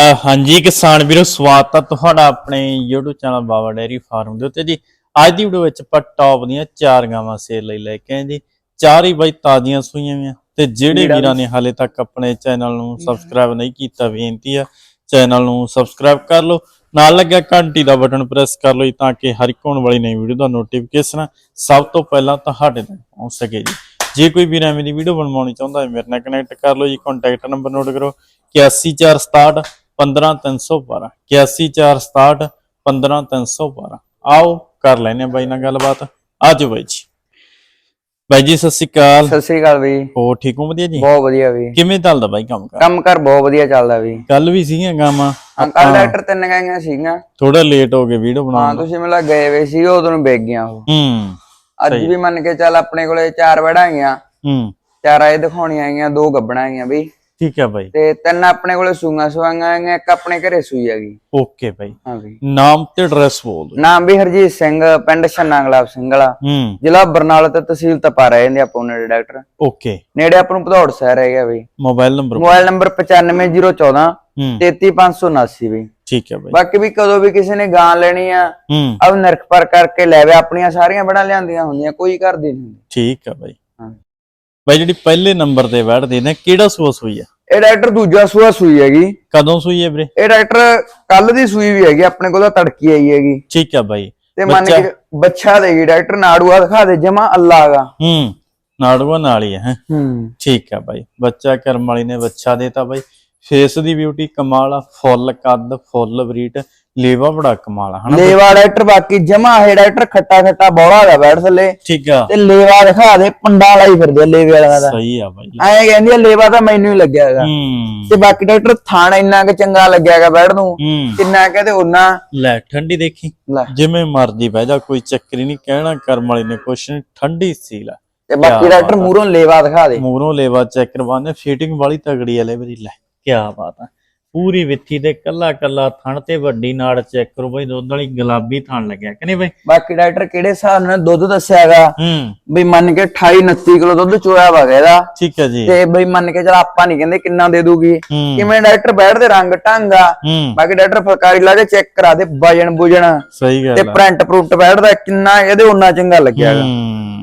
ਹਾਂਜੀ ਕਿਸਾਨ ਵੀਰੋ ਸਵਾਗਤ ਹੈ ਤੁਹਾਡਾ ਆਪਣੇ YouTube channel Baba dairy farm ਦੇ ਉੱਤੇ ਜੀ। ਅੱਜ ਦੀ ਵੀਡੀਓ ਵਿੱਚ ਆਪਾਂ ਟੌਪ ਦੀਆਂ ਚਾਰ ਗਾਵਾਂ ਸੇਲ ਲਈ ਲੈ ਕੇ ਆਏ ਜੀ। ਚਾਰ ਹੀ ਬਾਈ ਤਾਜ਼ੀਆਂ ਸੂਈਆਂ ਵੀਆਂ। ਤੇ ਜਿਹੜੇ ਵੀਰਾਂ ਨੇ ਹਾਲੇ ਤੱਕ ਆਪਣੇ ਚੈਨਲ ਨੂੰ ਸਬਸਕ੍ਰਾਈਬ ਨਹੀਂ ਕੀਤਾ ਬੇਨਤੀ ਆ ਚੈਨਲ ਨੂੰ ਸਬਸਕ੍ਰਾਈਬ ਕਰ ਲਓ। ਨਾਲ ਲੱਗਿਆ ਘੰਟੀ ਦਾ ਬਟਨ ਪ੍ਰੈਸ ਕਰ ਲਓ ਤਾਂ ਕਿ ਹਰ ਇੱਕ ਆਉਣ ਵਾਲੀ ਨਵੀਂ ਵੀਡੀਓ ਦਾ ਨੋਟੀਫਿਕੇਸ਼ਨ ਸਭ ਤੋਂ ਪਹਿਲਾਂ ਤੁਹਾਡੇ ਤੱਕ ਪਹੁੰਚ ਸਕੇ ਜੀ। ਜੇ ਕੋਈ ਵੀਰ ਐਵੇਂ ਦੀ ਵੀਡੀਓ ਬਣਵਾਉਣੀ ਚਾਹੁੰਦਾ ਹੈ ਮੇਰੇ ਨਾਲ ਕਨੈਕਟ ਕਰ ਲਓ ਜੀ ਕੰਟੈਕਟ ਨੰਬਰ ਨੋਟ ਕਰੋ 81467 15312 81467 15312 ਆਓ ਕਰ ਲੈਨੇ ਬਾਈ ਨਾਲ ਗੱਲਬਾਤ। ਆਜੋ ਬਾਈ ਜੀ। ਬਾਈ ਜੀ ਸਤਿ ਸ਼੍ਰੀ ਅਕਾਲ। ਸਤਿ ਸ੍ਰੀ ਅਕਾਲ ਵੀ ਹੋ ਠੀਕ ਹੋ ਵਧੀਆ ਜੀ? ਬਹੁਤ ਵਧੀਆ ਵੀ ਕਿਵੇਂ ਚੱਲਦਾ ਬਾਈ ਕੰਮ ਕਰ? ਕੰਮ ਕਰ ਬਹੁਤ ਵਧੀਆ ਚੱਲਦਾ ਵੀ ਕੱਲ ਵੀ ਸੀਗੀਆਂ ਗਾਵਾਂ ਹਾਂ ਕੱਲ ਡਾਕਟਰ ਤਿੰਨ ਗਾਈਆਂ ਸੀਗੀਆਂ। ਥੋੜਾ ਲੇਟ ਹੋ ਗਏ ਵੀਡੀਓ ਹਾਂ ਬਣਾਉਣ ਦਾ ਤੁਸੀਂ ਮਿਲਾ ਗਏ ਵੇ ਸੀ ਉਦੋਂ ਨੂੰ ਵੇਗ ਗਿਆ ਉਹ। ਹੂੰ ਅੱਜ ਵੀ ਮੰਨ ਕੇ ਚੱਲ ਆਪਣੇ ਕੋਲੇ ਚਾਰ ਵੜਾ ਆਈਆਂ। ਹੂੰ। ਚਾਰ ਆਏ ਦਿਖਾਉਣੀਆਂ ਆਈਆਂ ਦੋ ਗੱਬਣਾ ਆਈਆਂ ਵੀ ਠੀਕ ਹੈ ਬਾਈ। ਤੇ ਤਿੰਨ ਆਪਣੇ ਕੋਲੇ ਸੂਈਆਂ ਸਵਾਈਆਂ ਆਈਆਂ ਇੱਕ ਆਪਣੇ ਘਰੇ ਸੂਈ ਹੈਗੀ। Okay bye. ਹਾਂ ਵੀ ਨਾਮ ਤੇ ਐਡਰੈਸ ਬੋਲ ਦਿਓ। ਨਾਮ ਵੀ ਹਰਜੀਤ ਸਿੰਘ ਪਿੰਡ ਛੰਨਾ ਗਲਾਬ ਸਿੰਘ ਵਾਲਾ। ਹੂੰ। ਜ਼ਿਲ੍ਹਾ ਬਰਨਾਲਾ ਤੇ ਤਹਿਸੀਲ ਤਪਾ ਰਹੇ ਨੇ ਆਪਾਂ ਦੇ ਡਾਕਟਰ ਓਕੇ। ਨੇੜੇ ਆਪਾਂ ਨੂੰ ਭਦੌੜ ਸ਼ਹਿਰ ਹੈਗਾ ਵੀ ਮੋਬਾਈਲ ਨੰਬਰ ਮੋਬਾਈਲ ਨੰਬਰ 95014 ਹੂੰ। 33579 ਵੀ ਠੀਕ ਹੈ ਬਾਈ। ਬਾਕੀ ਵੀ ਕਦੋਂ ਵੀ ਕਿਸੇ ਨੇ ਗਾਂ ਲੈਣੀ ਆ ਹੂੰ। ਅਬ ਨਰਖ ਪਰ ਕਰਕੇ ਲੈਵੇ ਆਪਣੀਆਂ ਸਾਰੀਆਂ ਬੜਾ ਲਿਆਂਦੀਆਂ ਹੁੰਦੀਆਂ ਕੋਈ ਕਰਦੀ ਨਹੀਂ ਠੀਕ ਹੈ ਬਾਈ। ਬਾਈ ਜਿਹੜੀ ਪਹਿਲੇ ਨੰਬਰ ਤੇ ਬੈਠਦੇ ਨੇ ਕਿਹੜਾ ਸੋਸ ਹੋਈ ਆ? ਇਹ ਡਾਕਟਰ ਦੂਜਾ ਸੂਆ ਸੂਈ ਹੈਗੀ। ਕਦੋਂ ਸੂਈ ਹੈ ਵੀਰੇ? ਇਹ ਡਾਕਟਰ ਕੱਲ ਦੀ ਸੂਈ ਵੀ ਹੈਗੀ ਆਪਣੇ ਕੋਲ ਤਾਂ ਤੜਕੀ ਆਈ ਹੈਗੀ। ਠੀਕ ਹੈ ਬਾਈ। ਤੇ ਮੰਨ? ਕੇ ਬੱਚਾ ਦੇਗੀ ਡਾਕਟਰ ਨਾੜੂਆ ਦਿਖਾ ਦੇ ਜਮਾ ਅੱਲਾ ਗਾ ਹੂੰ ਨਾੜੂਆ ਨਾਲ ਹੀ ਹੈ। ਹੈਂ। ਠੀਕ ਹੈ ਬਾਈ। ਬੱਚਾ ਕਰਮ ਵਾਲੀ ਨੇ ਬੱਚਾ ਦੇਤਾ ਬਾਈ। ਫੇਸ ਦੀ ਬਿਊਟੀ ਕਮਾਲ ਆ ਫੁੱਲ ਕੱਦ ਫੁੱਲ ਬਰੀਟ। ਲੇਵਾ ਬੜਾ ਕਮਾਲ ਆ ਹਨਾ? ਲੇਵਾ ਡਾਕਟਰ ਬਾਕੀ ਜਮਾ ਹੈ ਡਾਕਟਰ ਖੱਟਾ ਖੱਟਾ ਬੋਲਾ ਦਾ ਬੈਠ ਥੱਲੇ। ਠੀਕ ਆ। ਤੇ ਲੇਵਾ ਦਿਖਾ ਦੇ ਪੰਡਾ ਵਾਲਾ ਹੀ ਫਿਰਦੇ ਆ ਲੇਵੇ ਵਾਲਾ ਦਾ। ਸਹੀ ਆ ਬਾਈ। ਐਂ ਕਹਿੰਦੀ ਆ ਲੇਵਾ ਤਾਂ ਮੈਨੂੰ ਹੀ ਲੱਗਿਆ ਹੈਗਾ। ਹੂੰ। ਤੇ ਬਾਕੀ ਡਾਕਟਰ ਥਾਣ ਇੰਨਾ ਕਿ ਚੰਗਾ ਲੱਗਿਆ ਹੈਗਾ ਬੈਠ ਨੂੰ। ਕਿੰਨਾ ਕਹਦੇ ਉਹਨਾਂ ਲੈ ਠੰਡੀ ਦੇਖੀ। ਜਿਵੇਂ ਮਰਜ਼ੀ ਬਹਿ ਜਾ ਕੋਈ ਚੱਕਰੀ ਨਹੀਂ ਕਹਿਣਾ ਕਰਮ ਵਾਲੀ ਨੇ ਕੁਛ ਨਹੀਂ ਠੰਡੀ ਸੀ ਲੈ ਤੇ ਬਾਕੀ ਡਾਕਟਰ ਮੂਹਰੋਂ ਲੇਵਾ ਦਿਖਾ ਦੇ। ਮੂਰੋਂ ਲੇਵਾ ਚੈੱਕ ਕਰਵਾਉਂਦੇ ਫਿਟਿੰਗ ਵਾਲੀ ਤਗੜੀ ਆ ਲੈ ਵੀ ਲੈ ਕੀ ਬਾਤ ਆ। ਪੂਰੀ ਵਿੱਥੀ ਤੇ ਕੱਲਾ ਕੱਲਾ ਥਣ ਤੇ ਵੱਡੀ ਨਾੜ ਚੈੱਕ ਕਰੋ ਬਾਈ ਦੁੱਧ ਵਾਲੀ ਗੁਲਾਬੀ ਥਣ ਲੱਗਿਆ ਕਿ ਨਹੀਂ ਬਾਈ? ਬਾਕੀ ਡਾਕਟਰ ਕਿਹੜੇ ਹਿਸਾਬ ਨਾਲ ਦੁੱਧ ਦੱਸਿਆਗਾ? ਹੂੰ। ਬਈ ਮੰਨ ਕੇ 28 29 ਕਿਲੋ ਦੁੱਧ ਚੋਇਆ ਵਾ ਇਹਦਾ। ਠੀਕ ਹੈ ਜੀ। ਤੇ ਬਈ ਮੰਨ ਕੇ ਚਲ ਆਪਾਂ ਨਹੀਂ ਕਹਿੰਦੇ ਕਿੰਨਾ ਦੇ ਦੂਗੀ। ਕਿਵੇਂ ਡਾਕਟਰ ਬੈਠਦੇ ਰੰਗ ਢੰਗਾ ਹੂੰ। ਬਾਕੀ ਡਾਕਟਰ ਫਲਕਾਰੀ ਲਾ ਕੇ ਚੈੱਕ ਕਰਾ ਦੇ ਵਜਨ ਬੁਜਣ ਸਹੀ ਤੇ ਗੱਲ ਆ। ਪ੍ਰਿੰਟ ਪ੍ਰਿੰਟ ਬੈਠਦਾ ਕਿੰਨਾ ਇਹਦੇ ਉਹਨਾਂ ਚੰਗਾ ਲੱਗਿਆਗਾ। ਹੂੰ।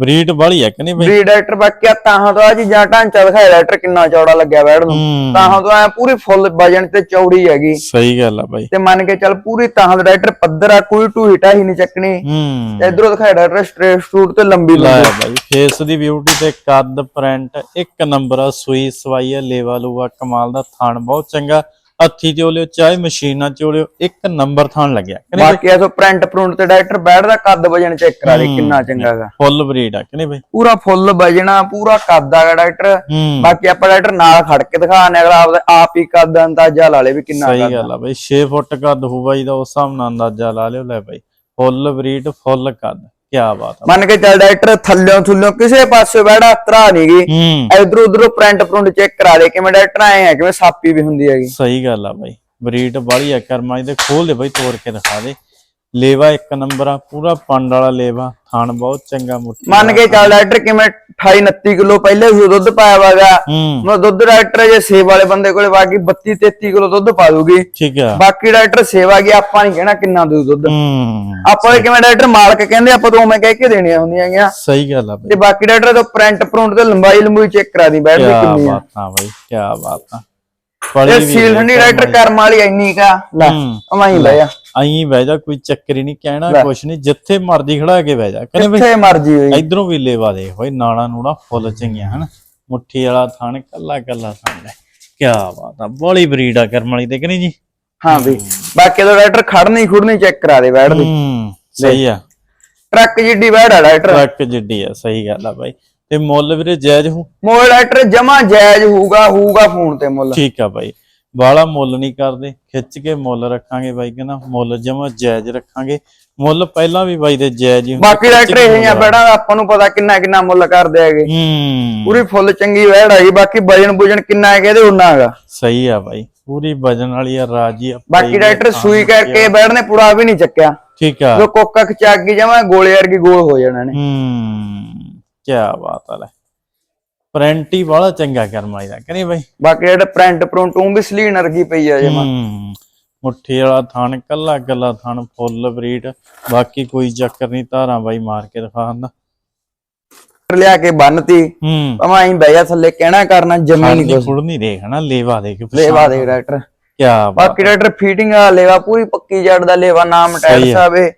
ਬਰੀਡ ਵਾਲੀ ਆ ਕਿ ਨਹੀਂ ਬਾਈ? ਵੀ ਡਾਕਟਰ ਬਾਕੀ ਆ ਤਾਹਾਂ ਤੋਂ ਆ ਜੀ ਜਾਂ ਢਾਂਚਾ ਦਿਖਾਇਆ ਡਾਕਟਰ ਕਿੰਨਾ ਚੌੜਾ ਲੱਗਿਆ ਬੈਠ ਨੂੰ। ਹੂੰ। ਤਾਹਾਂ ਤੋਂ ਐ ਪੂਰੀ ਫੁੱਲ ਵਜਨ ਤੇ ਚੌੜੀ ਹੈਗੀ। ਸਹੀ ਗੱਲ ਆ ਬਾਈ। ਤੇ ਮੰਨ ਕੇ ਚੱਲ ਪੂਰੀ ਤਾਹਾਂ ਦਾ ਡਾਕਟਰ ਪੱਧਰ ਆ ਕੋਈ ਢੂਹੀਟਾ ਹੀ ਨਹੀਂ ਚੱਕਣੀ। ਹੂੰ। ਇਧਰੋਂ ਦਿਖਾਇਆ ਡਾਕਟਰ ਸਟ੍ਰੇਟ ਸਟੂਟ ਤੇ ਲੰਬੀ ਲੈ ਲੰਬੀ। ਬਾਈ ਫੇਸ ਦੀ ਬਿਊਟੀ ਤੇ ਕੱਦ ਪ੍ਰਿੰਟ ਇੱਕ ਨੰਬਰ ਆ ਸੂਈ ਸਵਾਈ ਆ ਲੇਵਾ ਲੂਆ ਕਮਾਲ ਦਾ ਥਣ ਬਹੁਤ ਚੰਗਾ। ਹੱਥੀ ਤੇ ਲਿਓ ਚਾਹੇ ਮਸ਼ੀਨਾਂ ਚ ਲਿਓ ਇੱਕ ਨੰਬਰ ਥਣ ਲੱਗਿਆ। ਬਾਕੀ ਐਸੋ ਪ੍ਰਿੰਟ ਪ੍ਰਿੰਟ ਤੇ ਡਾਕਟਰ ਬੈਠਦਾ ਕੱਦ ਵਜਨ ਚੈੱਕ ਕਰਾ ਦੇ ਕਿੰਨਾ ਚੰਗਾ ਗਾ। ਫੁੱਲ ਬਰੀਡ ਆ ਕਿ ਨਹੀਂ ਬਾਈ? ਪੂਰਾ ਫੁੱਲ ਵਜਣਾ ਪੂਰਾ ਕੱਦ ਆਗਾ ਡਾਕਟਰ ਬਾਕੀ ਆਪਾਂ ਡਾਕਟਰ ਨਾਲ ਖੜ ਕੇ ਦਿਖਾਣੇ ਅਗਲਾ ਆਪਦਾ ਆਪ ਹੀ ਕੱਦ ਦਾ ਅੰਦਾਜ਼ਾ ਲਾ ਲੇ ਵੀ ਕਿੰਨਾ ਸਹੀ ਕੱਦ ਗੱਲ ਆ ਬਾਈ 6 ਫੁੱਟ ਕੱਦ ਹੋਊ ਬਾਈ ਦਾ ਉਸ ਹਿਸਾਬ ਨਾਲ ਅੰਦਾਜ਼ਾ ਲਾ ਲਿਓ ਲੈ ਬਾਈ। ਫੁੱਲ ਬਰੀਡ ਫੁੱਲ ਕੱਦ। ਕੀ ਬਾਤ ਮੰਨ ਕੇ ਚੱਲ ਡਾਕਟਰ ਥੱਲਿਓਂ ਥੁੱਲਿਓਂ ਕਿਸੇ ਪਾਸੇ ਬੈਠਾ ਤਰਾ ਨਹੀਂ ਗਈ ਇਧਰ ਉਧਰੋਂ ਪ੍ਰਿੰਟ ਪ੍ਰਿੰਟ ਚੈੱਕ ਕਰਾ ਦੇ ਕਿਵੇਂ ਡਾਕਟਰ ਆਏ ਆ ਕਿਵੇਂ ਸਾਪੀ ਵੀ ਹੁੰਦੀ ਹੈਗੀ। ਸਹੀ ਗੱਲ ਆ ਬਾਈ। ਬਰੀਡ ਵਾਲੀ ਆ ਕਰਮਾਂ ਇਹਦੇ ਖੋਲ ਦੇ ਬਾਈ ਤੋੜ ਕੇ ਦਿਖਾ ਦੇ। ਲੇਵਾ ਇੱਕ ਨੰਬਰ ਆ ਪੂਰਾ ਪੰਡ ਵਾਲਾ ਲੇਵਾ ਥਣ ਬਹੁਤ ਚੰਗਾ ਮੁੱਠੀ ਮੰਨ ਕੇ ਚੱਲ ਡਾਕਟਰ ਕਿਵੇਂ 28 29 ਕਿਲੋ ਪਹਿਲੇ ਵੀ ਦੁੱਧ ਪਾਇਆ ਵਾਗਾ। ਹੂੰ। ਮੈਂ ਦੁੱਧ ਡਾਕਟਰ ਜੇ ਸੇਵ ਵਾਲੇ ਬੰਦੇ ਕੋਲੇ ਬਾਕੀ 32 33 ਕਿਲੋ ਦੁੱਧ ਪਾ ਦੂਗੀ। ਠੀਕ ਆ। ਬਾਕੀ ਡਾਕਟਰ ਸੇਵਾ ਕੀ ਆਪਾਂ ਨਹੀਂ ਕਹਿਣਾ ਕਿੰਨਾ ਦੂ ਦੁੱਧ। ਹੂੰ ਆਪਾਂ ਕਿਵੇਂ ਡਾਕਟਰ ਮਾਲਕ ਕਹਿੰਦੇ ਆਪਾਂ ਤਾਂ ਉਵੇਂ ਕਹਿ ਕੇ ਦੇਣੀਆਂ ਹੁੰਦੀਆਂ ਹੈਗੀਆਂ ਸਹੀ ਗੱਲ ਆ ਤੇ ਬਾਕੀ ਡਾਕਟਰ ਤੋਂ ਪ੍ਰਿੰਟ ਪ੍ਰਿੰਟ ਤੇ ਲੰਬਾਈ ਲੰਬੂਈ ਚੈੱਕ ਕਰਾ ਦੀ ਬੈਠ ਦੀ ਕੀ ਕਿੰਨੀ ਆ। ਬਾਤਾਂ ਬਾਈ ਕੀ ਬਾਤਾਂ। ਇਹ ਪੜੀ ਵੀ ਸੀਲ ਠੰਡੀ ਡਾਕਟਰ ਕਰਮ ਵਾਲੀ ਇੰਨੀ ਕਾ। ਲੈ। ਅਮਾਈ ਬਹਿ ਜਾ। ਆਈ ਬਹਿ ਜਾ ਕੋਈ ਚੱਕਰ ਹੀ ਨਹੀਂ ਕਹਿਣਾ ਕੁਛ ਨਹੀਂ ਜਿੱਥੇ ਮਰਜ਼ੀ ਖੜਾ ਕੇ ਬਹਿ ਜਾ। ਕਹਿੰਦੇ ਕਿੱਥੇ ਮਰਜ਼ੀ ਹੋਈ। ਇਧਰੋਂ ਵੀ ਲੇਵਾ ਦੇ ਹੋਏ ਨਾੜਾ ਨੂੜਾ ਫੁੱਲ ਚੰਗੀਆਂ ਹਨ। ਮੁੱਠੀ ਵਾਲਾ ਥਣ ਕੱਲਾ ਕੱਲਾ ਥਣ ਲੈ। ਕੀ ਬਾਤ ਆ ਬੋਲੀ ਬਰੀਡ ਆ ਕਰਮ ਵਾਲੀ ਤੇ ਕਿ ਨਹੀਂ ਜੀ? ਹਾਂ ਵੀ ਬਾਕੀ ਦਾ ਡਾਕਟਰ ਖੜਨੀ ਖੁੜਨੀ ਚੈੱਕ ਕਰਾ ਦੇ ਬੈਠ ਦੀ। ਸਹੀ ਆ। ਟਰੱਕ ਜਿੱਡੀ ਬੈਠ ਆ ਡਾਕਟਰ ਟਰੱਕ ਜਿੱਡੀ ਆ ਸਹੀ ਗੱਲ ਆ ਬਾਈ। ਤੇ ਮੁੱਲ ਵੀਰੇ ਜਾਇਜ਼ ਹੋ ਮੋਲ ਡਾਕਟਰ ਜਮਾ ਜਾਇਜ਼ ਹੋਊਗਾ ਹੋਊਗਾ ਫੋਨ ਤੇ ਮੁੱਲ। ਠੀਕ ਆ ਬਾਈ। ਬਾਲਾ ਮੁੱਲ ਨਹੀਂ ਕਰਦੇ ਖਿੱਚ ਕੇ ਮੁੱਲ ਰੱਖਾਂਗੇ ਬਾਈ ਕਹਿੰਦਾ ਮੁੱਲ ਜਮਾ ਜਾਇਜ਼ ਰੱਖਾਂਗੇ। ਮੁੱਲ ਪਹਿਲਾਂ ਵੀ ਬਾਈ ਦੇ ਜਾਇਜ਼ ਹੀ ਹੁੰਦੇ, ਬਾਕੀ ਡਾਕਟਰ ਇਹ ਮੁੱਲ ਬੜਾ ਆਪਾਂ ਨੂੰ ਪਤਾ ਕਿੰਨਾ ਕਿੰਨਾ ਮੁੱਲ ਕਰਦੇ ਹੈਗੇ। ਹੂੰ। ਪੂਰੀ ਫੁੱਲ ਚੰਗੀ ਵੈੜ ਹੈਗੀ ਬਾਕੀ ਵਜਨ ਬੁਜਨ ਕਿੰਨਾ ਹੈਗਾ ਇਹਦੇ ਉਹਨਾਂ ਹੈਗਾ। ਸਹੀ ਆ ਬਾਈ ਪੂਰੀ ਵਜਨ ਵਾਲੀ ਆ ਰਾਜੀ ਆ ਬਾਕੀ ਡਾਕਟਰ ਸੂਈ ਕਰਕੇ ਬੈੜ ਨੇ ਪੂਰਾ ਵੀ ਨਹੀਂ ਚੱਕਿਆ। ਠੀਕ ਆ। ਜੋ ਕੋਕਾ ਖਚਾਕ ਗਈ ਜਮਾ ਗੋਲੇ ਵਰਗੀ ਗੋਲ ਹੋ ਜਾਣਾ ਨੇ ਹੂੰ। ਕੀ ਬਾਤ ਆ ਲੈ। ਪ੍ਰਿੰਟ ਹੀ ਬੜਾ ਚੰਗਾ ਕਰਮ ਵਾਲੀ ਦਾ ਕਿ ਨਹੀਂ ਬਾਈ? ਬਾਕੀ ਜਿਹੜਾ ਪ੍ਰਿੰਟ ਪ੍ਰੁੰਟ ਉਹ ਵੀ ਸਲੀਨ ਵਰਗੀ ਪਈ ਆ ਜਮਾ ਮੁੱਠੀ ਵਾਲਾ ਥਣ ਕੱਲਾ ਕੱਲਾ ਥਣ ਫੁੱਲ ਬਰੀਡ ਬਾਕੀ ਕੋਈ ਚੱਕਰ ਨਹੀਂ ਧਾਰਾਂ ਬਾਈ ਮਾਰ ਕੇ ਦਿਖਾ ਦਿੰਦਾ। ਲਿਆ ਕੇ ਬੰਨਤੀ। ਹੂੰ। ਭਾਵੇਂ ਬਹਿ ਜਾ ਥੱਲੇ ਕਹਿਣਾ ਕਰਨਾ ਜਮੀ ਨਹੀਂ ਫੁੜ ਨਹੀਂ ਦੇਖ ਹਨਾ ਲੇਵਾ ਦੇਖ ਲੇਵਾ ਦੇ ਡਾਕਟਰ। ਕੀ ਬਾਤ ਬਾਕੀ ਡਾਕਟਰ ਫੀਟਿੰਗ ਆ ਲੇਵਾ ਪੂਰੀ ਪੱਕੀ ਜੜ ਦਾ ਲੇਵਾ ਨਾਮ ਟਾਇਰ ਸਹੀ ਹੈ। ਸਾਵੇ ਹੂੰ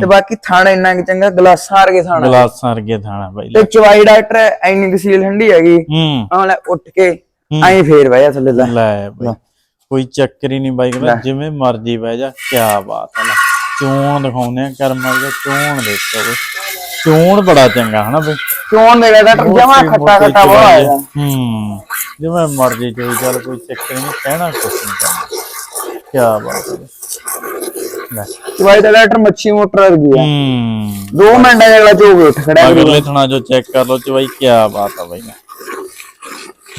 ਤੇ ਬਾਕੀ ਥਾਣਾ ਇੰਨਾ ਕਿ ਚੰਗਾ ਗਲਾਸਾਂ ਵਰਗੇ ਥਾਣਾ। ਗਲਾਸਾਂ ਵਰਗੇ ਥਾਣਾ ਬਾਈ ਤੇ ਚਵਾਈ ਡਾਕਟਰ ਐਨੀ ਕੁ ਸੀਲ ਠੰਡੀ ਹੈਗੀ। ਹੂੰ। ਆਹ ਉੱਠ ਕੇ ਐਂ ਫੇਰ ਬਹਿ ਜਾ ਥੱਲੇ ਦਾ। ਲੈ ਬਾਈ ਕੋਈ ਚੱਕਰ ਹੀ ਨਹੀਂ ਬਾਈ ਕਹਿੰਦਾ ਜਿਵੇਂ ਮਰਜ਼ੀ ਬਹਿ ਜਾ ਕੀ ਬਾਤ ਹੈ ਲੈ ਚੋਣ ਦਿਖਾਉਂਦੇ ਆ ਕਰਮਾਂ ਦਾ ਚੋਣ ਦੇਖੋ ਬਈ। ਚੋਣ ਬੜਾ ਚੰਗਾ ਹਨਾ ਬਈ। ਚੋਣ ਦੇ ਡਾਕਟਰ ਜਮਾ ਖੱਟਾ ਖੱਟਾ ਬੜਾ ਆਇਆ ਹੂੰ। ਜਿਵੇਂ ਮਰਜ਼ੀ ਚੋਈ ਚੱਲ ਕੋਈ ਚੱਕਰ ਨਹੀਂ ਕਹਿਣਾ ਕੁਛ ਨਹੀਂ ਕਰਨਾ। ਕੀ ਬਾਤ ਹੈ। ਬਈ। ਲੈ ਚਵਾਈ ਦਾ ਡਾਕਟਰ ਮੱਛੀ ਮੋਟਰ ਵਰਗੀ ਆ। ਹੂੰ। 2 ਮਿੰਟਾਂ ਦੇ ਅਗਲਾ ਝੋਕ ਉੱਠ ਖੜਾ। ਅਗਲੇ ਥਣਾ ਜੋ ਚੈੱਕ ਕਰ ਲੋ ਚਵਾਈ ਕੀ ਬਾਤ ਆ ਬਾਈ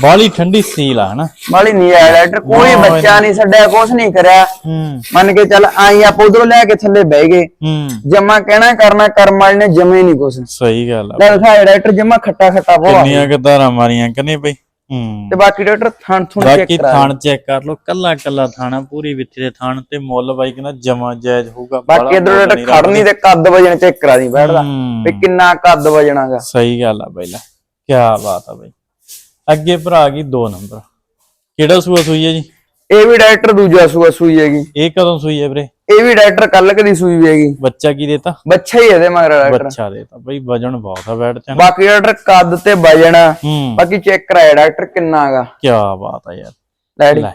ਬਾਲੀ ਠੰਡੀ ਸੀਲ ਆ ਹਨਾ? ਮਾਲੀ ਨਹੀਂ ਆਇਆ ਡਾਕਟਰ ਕੋਈ ਬੱਚਾ ਨਹੀਂ ਛੱਡਿਆ ਕੁਛ ਨਹੀਂ ਕਰਿਆ। ਹੂੰ। ਮੰਨ ਕੇ ਚੱਲ ਆਈ ਆਪਾਂ ਉਧਰੋਂ ਲੈ ਕੇ ਥੱਲੇ ਬਹਿ ਗਏ। ਹੂੰ। ਜਮਾ ਕਹਿਣਾ ਕਰਨਾ ਕਰਮ ਵਾਲੇ ਨੇ ਜਮੇ ਨਹੀਂ ਕੁਛ। ਸਹੀ ਗੱਲ ਆ। ਲੈ ਡਾਕਟਰ ਜਮਾ ਖੱਟਾ ਖੱਟਾ ਬਹੁਤ ਕਿੰਨੀਆਂ ਗਦਾਰਾਂ ਮਾਰੀਆਂ ਕਿ ਨਹੀਂ ਬਈ? ਤੇ ਬਾਕੀ ਡਾਕਟਰ ਥਣ ਥੁਣ ਚੈੱਕ ਬਾਕੀ ਕਰਾ ਥਾਣ ਚੈੱਕ ਕਰ ਲੋ ਕੱਲਾ ਕੱਲਾ ਥਾਣਾ ਪੂਰੀ ਵਿੱਚ ਦੇ ਥਾਣ ਤੇ ਮੁੱਲ ਬਾਈ ਕਹਿੰਦਾ ਜਮਾ ਜਾਇਜ਼ ਹੋਊਗਾ ਬਾਕੀ ਇਧਰ ਡਾਕਟਰ ਖੜਨੀ ਤੇ ਕੱਦ ਵਜਣ ਚੈੱਕ ਕਰਾ ਦੀ ਬੈਠਦਾ ਵੀ ਕਿੰਨਾ ਕੱਦ ਵਜਣਾਗਾ। ਸਹੀ ਗੱਲ ਆ ਪਹਿਲਾਂ ਕੀ ਬਾਤ ਆ ਬਈ। ਅੱਗੇ ਭਰਾ ਗਈ 2 ਨੰਬਰ। ਕਿਹੜਾ ਸੂਆ ਸੂਈ ਹੈ ਜੀ? ਇਹ ਵੀ ਡਾਕਟਰ ਦੂਜਾ ਸੂਆ ਸੂਈ ਹੈਗੀ। ਇਹ ਕਦੋਂ ਸੂਈ ਹੈ ਵੀਰੇ? ਇਹ ਵੀ ਡਾਕਟਰ ਕੱਲ ਕਦੀ ਸੂਈ ਵੀ ਹੈਗੀ। ਬੱਚਾ ਕੀ ਦੇਤਾ? ਬੱਚਾ ਹੀ ਇਹਦੇ ਮਗਰ ਡਾਕਟਰ। ਬੱਚਾ ਦੇਤਾ। ਬਈ ਵਜਨ ਬਹੁਤ ਆ ਬੈਠ ਚ ਬਾਕੀ ਡਾਕਟਰ ਕੱਦ ਤੇ ਵਜਣ ਹੂੰ। ਬਾਕੀ ਚੈੱਕ ਕਰਾਇਆ ਡਾਕਟਰ ਕਿੰਨਾ ਹੈਗਾ ਕੀ ਬਾਤ ਆ ਯਾਰ। ਡੈਡੀ ਲੈ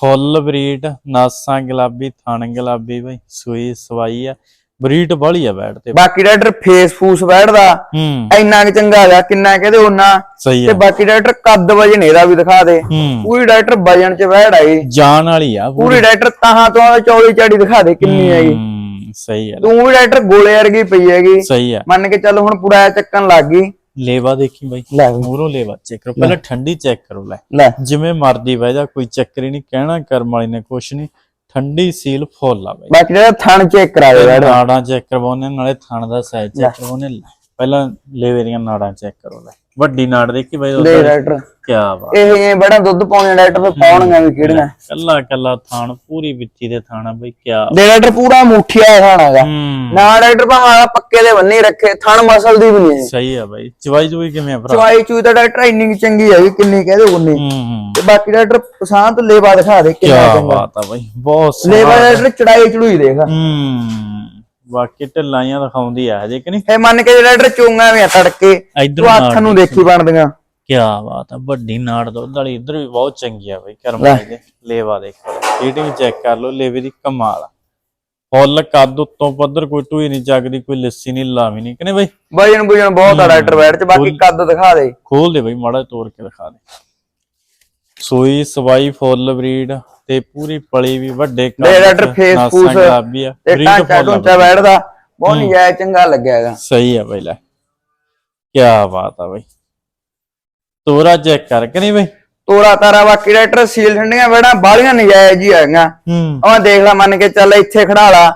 ਫੁੱਲ ਬਰੀਡ ਨਾਸਾਂ ਗੁਲਾਬੀ ਥਣ ਗੁਲਾਬੀ ਬਈ ਸੂਈ ਸਵਾਈ ਆ। ਬਰੀਡ ਬਾਲੀ ਆ ਬੈਠ ਤੇ। ਬਾਕੀ ਡਾਕਟਰ ਫੇਸ ਫੂਸ ਹੂੰ। ਇੰਨਾ ਕਿ ਚੰਗਾ ਹੈਗਾ ਕਿੰਨਾ ਕਹਦੇ ਉਹਨਾਂ ਤੇ ਬਾਕੀ ਡਾਕਟਰ ਕੱਦ ਵਜਨ ਇਹਦਾ ਵੀ ਦਿਖਾ ਦੇ। ਹੂੰ। ਪੂਰੀ ਡਾਕਟਰ ਵਜਨ ਚ ਬੈਠ ਆਈ ਜਾਨ ਵਾਲੀ ਆ ਪੂਰੀ। ਡਾਕਟਰ ਤਾਹਾਂ ਤੋਂ ਚੌੜੀ ਚਾੜੀ ਦਿਖਾ ਦੇ ਕਿੰਨੀ ਹੈਗੀ ਹੂੰ ਸਹੀ ਆ। ਤੂੰ ਵੀ ਡਾਕਟਰ ਗੋਲੇ ਵਰਗੀ ਪਈ ਹੈਗੀ। ਸਹੀ ਆ। ਮੰਨ ਕੇ ਚੱਲ ਹੁਣ ਪੂਰਾ ਐਂ ਚੱਕਣ ਲੱਗ ਗਈ। ਲੇਵਾ ਦੇਖੀ ਬਾਈ। ਲੈ। ਮੂਰੋਂ ਲੇਵਾ ਚੈੱਕ ਕਰੋ। ਪਹਿਲਾਂ ਠੰਡੀ ਚੈੱਕ ਕਰੋ ਲੈ। ਜਿਵੇਂ ਮਰਦੀ ਬਹਿ ਜਾ ਕੋਈ ਚੱਕਰ ਹੀ ਨਹੀਂ। ਕਹਿਣਾ ਕਰਮ ਵਾਲੀ ਨੇ ਕੁਛ ਨਹੀਂ। ਠੰਡੀ ਸੀਲ ਫੁੱਲ ਆ ਬਾਈ। ਬਾਕੀ ਜਿਹੜਾ ਥਣ ਚੈੱਕ ਕਰਾ ਦੇ ਡਾਕਟਰ ਨਾੜਾਂ ਚੈੱਕ ਕਰਵਾਉਣੇ ਨਾਲੇ ਥਣ ਦਾ ਸਾਈਜ਼ ਚੈੱਕ ਕਰਵਾਉਣੇ। ਪਹਿਲਾਂ ਲੇਵੇ ਦੀਆਂ ਨਾੜਾਂ ਚੈੱਕ ਕਰੋ ਲੈ। ਵੱਡੀ ਨਾੜ ਦੇਖੀ ਬਾਈ ਡਾਕਟਰ। ਕੀ ਬਾਤ। ਇਹ ਇਹ ਬੜਾ ਦੁੱਧ ਪਾਉਣੇ ਡਾਕਟਰ ਫਿਰ ਪਾਉਣੀਆਂ ਵੀ ਕਿਹੜੀਆਂ? ਕੱਲਾ ਕੱਲਾ ਥਾਣ ਪੂਰੀ ਵਿੱਚੀ ਦੇ ਥਾਣਾ ਬਈ ਕੀ ਦੇ ਡਾਕਟਰ ਪੂਰਾ ਮੁੱਠਿਆ ਖਾਣਾਗਾ ਹੂੰ। ਨਾ ਡਾਕਟਰ ਭਾਵੇਂ ਪੱਕੇ ਦੇ ਬੰਨੇ ਰੱਖੇ ਥਣ ਮਸਲ ਦੀ ਵੀ ਨਹੀਂ ਸਹੀ ਆ ਬਾਈ। ਚਵਾਈ ਚੁਈ ਕਿਵੇਂ ਆ ਭਰਾ? ਚਵਾਈ ਚੂਈ ਤਾਂ ਡਾਕਟਰ ਇੰਨੀ ਚੰਗੀ ਹੈ ਵੀ ਕਿੰਨੀ ਕਹਦੇ ਉਨੀ। ਤੇ ਬਾਕੀ ਡਾਕਟਰ ਪਸੰਦ ਲੇਵਾ ਦਿਖਾ ਦੇ ਕਿੰਨਾ ਚੰਗਾ। ਬਾਤ ਆ ਬਾਈ ਬਹੁਤ। ਲੇਵਾ ਡਾਕਟਰ ਚੜਾਈ ਚੜੂਈ ਦੇਖ। ਹੂੰ। ਬਾਕੀ ਢਿੱਲਾਈਆਂ ਦਿਖਾਉਂਦੀ ਆ ਹਜੇ ਕਿ ਨਹੀਂ? ਇਹ ਮੰਨ ਕੇ ਡਾਕਟਰ ਚੋਂਗਾ ਵੀ ਆ ਤੜਕੇ ਇਧਰ ਤੂੰ ਹੱਥ ਨੂੰ ਦੇਖੀ ਬਣਦੀਆਂ। ਕੀ ਬਾਤ ਆ ਵੱਡੀ ਨਾੜ ਦੁੱਧ ਵਾਲੀ ਇਧਰ ਵੀ ਬਹੁਤ ਚੰਗੀ ਆ ਬਈ ਕਰਮਾਈ ਦੇ ਲੇਵਾ ਦੇਖੋ ਫੀਟਿੰਗ ਚੈੱਕ ਕਰ ਲਓ ਲੇਵੇ ਦੀ ਕਮਾਲ ਆ। ਫੁੱਲ ਕੱਦ ਉੱਤੋਂ ਪੱਧਰ ਕੋਈ ਟੂਈ ਨਹੀਂ ਜਗਦੀ ਕੋਈ ਲੱਸੀ ਨਹੀਂ ਲਾਵੀ ਨਹੀਂ ਕਿਨੇ ਬਈ? ਵਜਨ ਬੁਜਨ ਬਹੁਤ ਆ ਡਾਕਟਰ ਬੈਠ ਚ ਬਾਕੀ ਕੱਦ ਦਿਖਾ ਦੇ। ਖੋਲ ਦੇ ਬਈ ਮਾੜਾ ਤੋੜ ਕੇ ਦਿਖਾ ਦੇ। ਸੂਈ ਸਵਾਈ ਫੁੱਲ ਬਰੀਡ ਤੇ ਪੂਰੀ ਪਲੀ ਵੀ ਵੱਡੇ ਚ, ਫੇਸ ਆ। ਤੇ breed ਟਾਂਚਾ ਬੈਠਦਾ ਬਹੁਤ ਨਜਾਇਜ਼ ਚੰਗਾ ਲੱਗਿਆ ਹੈਗਾ। ਸਹੀ ਆ ਬਈ ਲੈ। ਕੀ ਬਾਤ ਆ ਬਈ। ਤੋਰਾ ਚੈੱਕ ਕਰ ਕਿ ਨਹੀਂ ਬਈ? ਤੋਰਾ ਤਾਰਾ ਬਾਕੀ ਡਾਕਟਰ ਸੀਲ ਠੰਡੀਆਂ ਬੈਠਾ ਬਾਲੀਆਂ ਨਜਾਇਜ਼ ਹੀ ਹੂੰ। ਉਹ ਦੇਖ ਲੈ ਮੰਨ ਕੇ ਚੱਲ ਇੱਥੇ ਖੜਾ ਲਾ